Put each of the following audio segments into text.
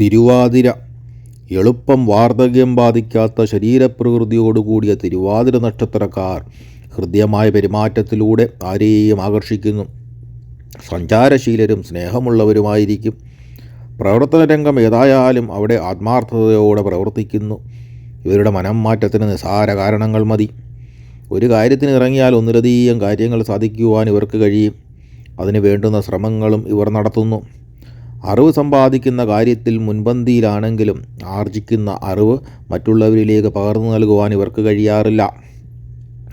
തിരുവാതിര. എളുപ്പം വാർദ്ധക്യം ബാധിക്കാത്ത ശരീരപ്രകൃതിയോടുകൂടിയ തിരുവാതിര നക്ഷത്രക്കാർ ഹൃദ്യമായ പെരുമാറ്റത്തിലൂടെ ആരെയും ആകർഷിക്കുന്നു. സഞ്ചാരശീലരും സ്നേഹമുള്ളവരുമായിരിക്കും. പ്രവർത്തന രംഗം ഏതായാലും അവിടെ ആത്മാർത്ഥതയോടെ പ്രവർത്തിക്കുന്നു. ഇവരുടെ മനം മാറ്റത്തിന് നിസാര കാരണങ്ങൾ മതി. ഒരു കാര്യത്തിന് ഇറങ്ങിയാൽ ഒന്നിലധികം കാര്യങ്ങൾ സാധിക്കുവാൻ ഇവർക്ക് കഴിയും. അതിന് വേണ്ടുന്ന ശ്രമങ്ങളും ഇവർ നടത്തുന്നു. അറിവ് സമ്പാദിക്കുന്ന കാര്യത്തിൽ മുൻപന്തിയിലാണെങ്കിലും ആർജിക്കുന്ന അറിവ് മറ്റുള്ളവരിലേക്ക് പകർന്നു നൽകുവാൻ ഇവർക്ക് കഴിയാറില്ല.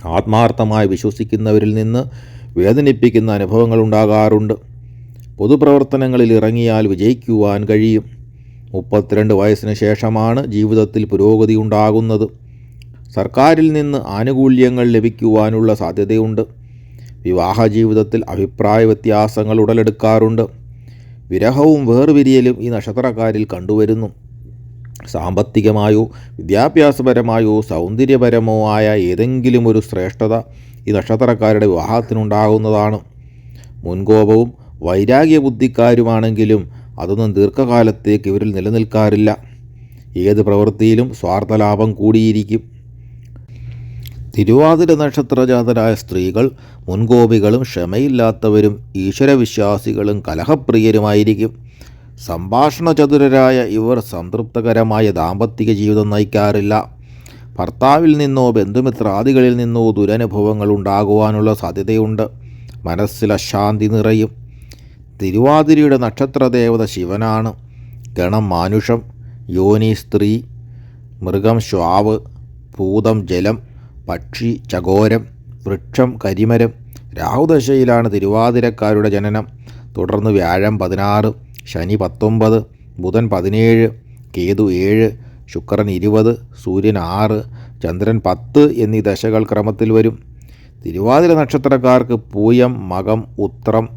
ആത്മാർത്ഥമായി വിശ്വസിക്കുന്നവരിൽ നിന്ന് വേദനിപ്പിക്കുന്ന അനുഭവങ്ങൾ ഉണ്ടാകാറുണ്ട്. പൊതുപ്രവർത്തനങ്ങളിൽ ഇറങ്ങിയാൽ വിജയിക്കുവാൻ കഴിയും. മുപ്പത്തിരണ്ട് വയസ്സിന് ശേഷമാണ് ജീവിതത്തിൽ പുരോഗതി ഉണ്ടാകുന്നത്. സർക്കാരിൽ നിന്ന് ആനുകൂല്യങ്ങൾ ലഭിക്കുവാനുള്ള സാധ്യതയുണ്ട്. വിവാഹ ജീവിതത്തിൽ അഭിപ്രായ വ്യത്യാസങ്ങൾ ഉടലെടുക്കാറുണ്ട്. വിരഹവും വേർപിരിയലും ഈ നക്ഷത്രക്കാരിൽ കണ്ടുവരുന്നു. സാമ്പത്തികമായോ വിദ്യാഭ്യാസപരമായോ സൗന്ദര്യപരമോ ആയ ഏതെങ്കിലും ഒരു ശ്രേഷ്ഠത ഈ നക്ഷത്രക്കാരുടെ വിവാഹത്തിനുണ്ടാകുന്നതാണ്. മുൻകോപവും വൈരാഗ്യ ബുദ്ധിക്കാരുമാണെങ്കിലും അതൊന്നും ദീർഘകാലത്തേക്ക് ഇവരിൽ നിലനിൽക്കാറില്ല. ഏത് പ്രവൃത്തിയിലും സ്വാർത്ഥലാഭം കൂടിയിരിക്കും. തിരുവാതിര നക്ഷത്രജാതരായ സ്ത്രീകൾ മുൻകോപികളും ക്ഷമയില്ലാത്തവരും ഈശ്വരവിശ്വാസികളും കലഹപ്രിയരുമായിരിക്കും. സംഭാഷണ ചതുരരായ ഇവർ സംതൃപ്തകരമായ ദാമ്പത്തിക ജീവിതം നയിക്കാറില്ല. ഭർത്താവിൽ നിന്നോ ബന്ധുമിത്രാദികളിൽ നിന്നോ ദുരനുഭവങ്ങൾ ഉണ്ടാകുവാനുള്ള സാധ്യതയുണ്ട്. മനസ്സിൽ അശാന്തി നിറയും. തിരുവാതിരയുടെ നക്ഷത്രദേവത ശിവനാണ്. ഗണം മാനുഷം. യോനി സ്ത്രീ. മൃഗം ശ്വാവ്. ഭൂതം ജലം. പക്ഷി ചകോരം വൃക്ഷം കരിമരം രാഹുദശയിലാണ് തിരുവാതിരക്കാരുടെ ജനനം. തുടർന്ന് വ്യാഴം പതിനാറ് ശനി പത്തൊമ്പത് ബുധൻ പതിനേഴ് കേതു ഏഴ് ശുക്രൻ ഇരുപത് സൂര്യൻ ആറ് ചന്ദ്രൻ പത്ത് എന്നീ ദശകൾ ക്രമത്തിൽ വരും. തിരുവാതിര നക്ഷത്രക്കാർക്ക് പൂയം മകം ഉത്രം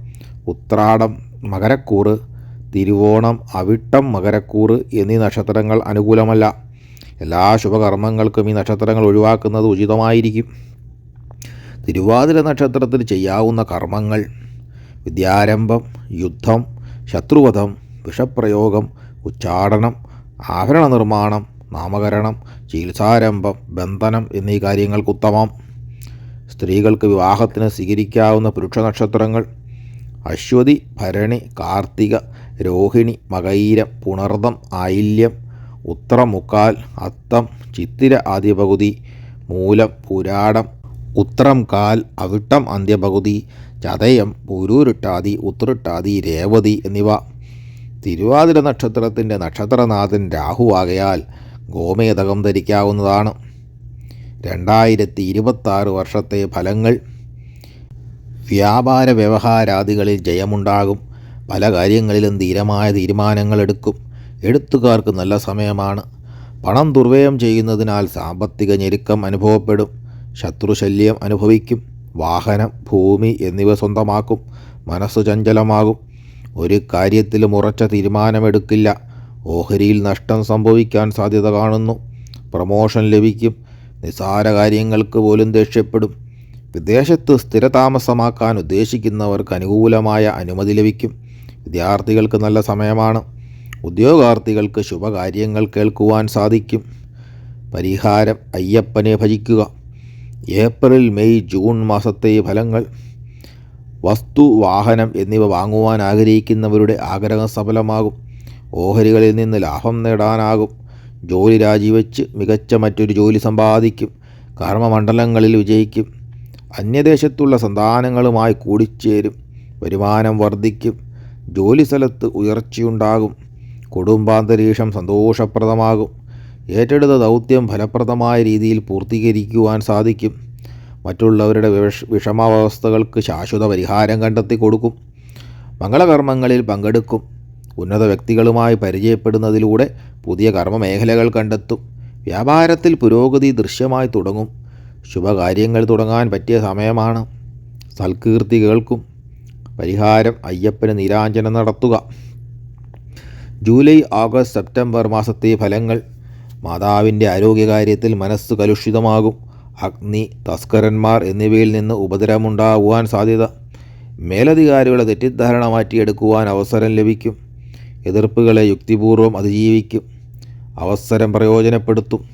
ഉത്രാടം മകരക്കൂറ് തിരുവോണം അവിട്ടം മകരക്കൂറ് എന്നീ നക്ഷത്രങ്ങൾ അനുകൂലമല്ല. എല്ലാ ശുഭകർമ്മങ്ങൾക്കും ഈ നക്ഷത്രങ്ങൾ ഒഴിവാക്കുന്നത് ഉചിതമായിരിക്കും. തിരുവാതിര നക്ഷത്രത്തിൽ ചെയ്യാവുന്ന കർമ്മങ്ങൾ വിദ്യാരംഭം യുദ്ധം ശത്രുവധം വിഷപ്രയോഗം ഉച്ചാടനം ആഭരണ നിർമ്മാണം നാമകരണം ചികിത്സാരംഭം ബന്ധനം എന്നീ കാര്യങ്ങൾക്ക് ഉത്തമം. സ്ത്രീകൾക്ക് വിവാഹത്തിന് സ്വീകരിക്കാവുന്ന പുരുഷ നക്ഷത്രങ്ങൾ അശ്വതി ഭരണി കാർത്തിക രോഹിണി മകൈരം പുണർദം ആയില്യം ഉത്രം മുക്കാൽ അത്തം ചിത്തിര ആദ്യപകുതി മൂലം പുരാടം ഉത്രം കാൽ അവിട്ടം അന്ത്യപകുതി ചതയം പുരൂരുട്ടാതി ഉത്രിട്ടാതി രേവതി എന്നിവ. തിരുവാതിര നക്ഷത്രത്തിന്റെ നക്ഷത്രനാഥൻ രാഹുവാകയാൽ ഗോമേതകം ധരിക്കാവുന്നതാണ്. രണ്ടായിരത്തി ഇരുപത്താറ് വർഷത്തെ ഫലങ്ങൾ. വ്യാപാര വ്യവഹാരാദികളിൽ ജയമുണ്ടാകും. പല കാര്യങ്ങളിലും ധീരമായ തീരുമാനങ്ങൾ എടുക്കും. എഴുത്തുകാർക്ക് നല്ല സമയമാണ്. പണം ദുർവ്യയം ചെയ്യുന്നതിനാൽ സാമ്പത്തിക ഞെരുക്കം അനുഭവപ്പെടും. ശത്രുശല്യം അനുഭവിക്കും. വാഹനം ഭൂമി എന്നിവ സ്വന്തമാക്കും. മനസ്സു ചഞ്ചലമാകും. ഒരു കാര്യത്തിലും ഉറച്ച തീരുമാനമെടുക്കില്ല. ഓഹരിയിൽ നഷ്ടം സംഭവിക്കാൻ സാധ്യത കാണുന്നു. പ്രമോഷൻ ലഭിക്കും. നിസാര കാര്യങ്ങൾക്ക് പോലും ദേഷ്യപ്പെടും. വിദേശത്ത് സ്ഥിരതാമസമാക്കാൻ ഉദ്ദേശിക്കുന്നവർക്ക് അനുകൂലമായ അനുമതി ലഭിക്കും. വിദ്യാർത്ഥികൾക്ക് നല്ല സമയമാണ്. ഉദ്യോഗാർത്ഥികൾക്ക് ശുഭകാര്യങ്ങൾ കേൾക്കുവാൻ സാധിക്കും. പരിഹാരം അയ്യപ്പനെ ഭജിക്കുക. ഏപ്രിൽ മെയ് ജൂൺ മാസത്തെ ഫലങ്ങൾ. വസ്തു വാഹനം എന്നിവ വാങ്ങുവാൻ ആഗ്രഹിക്കുന്നവരുടെ ആഗ്രഹം സഫലമാകും. ഓഹരികളിൽ നിന്ന് ലാഭം നേടാനാകും. ജോലി രാജിവെച്ച് മികച്ച മറ്റൊരു ജോലി സമ്പാദിക്കും. കർമ്മമണ്ഡലങ്ങളിൽ വിജയിക്കും. അന്യദേശത്തുള്ള സന്താനങ്ങളുമായി കൂടിച്ചേരും. വരുമാനം വർദ്ധിക്കും. ജോലി സ്ഥലത്ത് ഉയർച്ചയുണ്ടാകും. കുടുംബാന്തരീക്ഷം സന്തോഷപ്രദമാകും. ഏറ്റെടുത്ത ദൗത്യം ഫലപ്രദമായ രീതിയിൽ പൂർത്തീകരിക്കുവാൻ സാധിക്കും. മറ്റുള്ളവരുടെ വിഷ വിഷമാവസ്ഥകൾക്ക് ശാശ്വത പരിഹാരം കണ്ടെത്തി കൊടുക്കും. മംഗളകർമ്മങ്ങളിൽ പങ്കെടുക്കും. ഉന്നത വ്യക്തികളുമായി പരിചയപ്പെടുന്നതിലൂടെ പുതിയ കർമ്മമേഖലകൾ കണ്ടെത്തും. വ്യാപാരത്തിൽ പുരോഗതി ദൃശ്യമായി തുടങ്ങും. ശുഭകാര്യങ്ങൾ തുടങ്ങാൻ പറ്റിയ സമയമാണ്. സൽകീർത്തി കേൾക്കും പരിഹാരം അയ്യപ്പന് നീരാഞ്ജനം നടത്തുക. ജൂലൈ ആഗസ്റ്റ് സെപ്റ്റംബർ മാസത്തെ ഫലങ്ങൾ മാതാവിന്റെ ആരോഗ്യകാര്യത്തിൽ മനസ്സ് കലുഷിതമാകും. അഗ്നി തസ്കരന്മാർ എന്നിവയിൽ നിന്ന് ഉപദ്രവമുണ്ടാകുവാൻ സാധ്യത. മേലധികാരികളുടെ തെറ്റിദ്ധാരണ മാറ്റിയെടുക്കുവാൻ അവസരം ലഭിക്കും. എതിർപ്പുകളെ യുക്തിപൂർവം അതിജീവിക്കും. അവസരം പ്രയോജനപ്പെടുത്തും.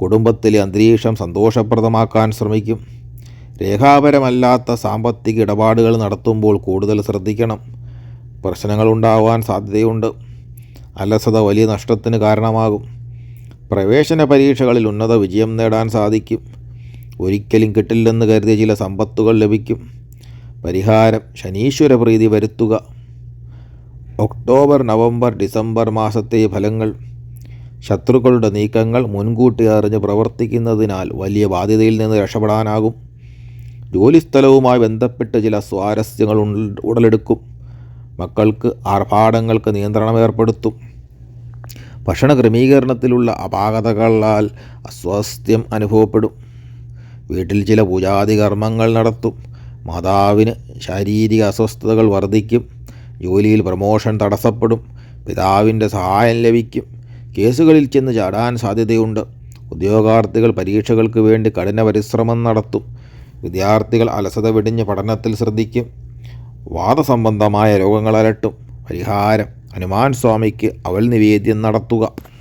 കുടുംബത്തിലെ അന്തരീക്ഷം സന്തോഷപ്രദമാക്കാൻ ശ്രമിക്കും. രേഖാപരമല്ലാത്ത സാമ്പത്തിക ഇടപാടുകൾ നടത്തുമ്പോൾ കൂടുതൽ ശ്രദ്ധിക്കണം. പ്രശ്നങ്ങളുണ്ടാവാൻ സാധ്യതയുണ്ട്. അലസത വലിയ നഷ്ടത്തിന് കാരണമാകും. പ്രവേശന പരീക്ഷകളിൽ ഉന്നത വിജയം നേടാൻ സാധിക്കും. ഒരിക്കലും കിട്ടില്ലെന്ന് കരുതിയ ചില സമ്പത്തുകൾ ലഭിക്കും. പരിഹാരം ശനീശ്വര പ്രീതി വരുത്തുക. ഒക്ടോബർ നവംബർ ഡിസംബർ മാസത്തെ ഫലങ്ങൾ. ശത്രുക്കളുടെ നീക്കങ്ങൾ മുൻകൂട്ടി അറിഞ്ഞ് പ്രവർത്തിക്കുന്നതിനാൽ വലിയ ബാധ്യതയിൽ നിന്ന് രക്ഷപ്പെടാനാകും. ജോലിസ്ഥലവുമായി ബന്ധപ്പെട്ട് ചില സ്വാരസ്യങ്ങൾ ഉടലെടുക്കും. മക്കൾക്ക് ആർഭാടങ്ങൾക്ക് നിയന്ത്രണം ഏർപ്പെടുത്തും. ഭക്ഷണ ക്രമീകരണത്തിലുള്ള അപാകതകളാൽ അസ്വാസ്ഥ്യം അനുഭവപ്പെടും. വീട്ടിൽ ചില പൂജാതി കർമ്മങ്ങൾ നടത്തും. മാതാവിന് ശാരീരിക അസ്വസ്ഥതകൾ വർദ്ധിക്കും. ജോലിയിൽ പ്രമോഷൻ തടസ്സപ്പെടും. പിതാവിന്റെ സഹായം ലഭിക്കും. കേസുകളിൽ ചെന്ന് ചാടാൻ സാധ്യതയുണ്ട്. ഉദ്യോഗാർത്ഥികൾ പരീക്ഷകൾക്ക് വേണ്ടി കഠിന പരിശ്രമം നടത്തും. വിദ്യാർത്ഥികൾ അലസത വെടിഞ്ഞ് പഠനത്തിൽ ശ്രദ്ധിക്കും. വാദസംബന്ധമായ രോഗങ്ങൾ അലട്ടും പരിഹാരം ഹനുമാൻ സ്വാമിക്ക് അവൽ നിവേദ്യം നടത്തുക.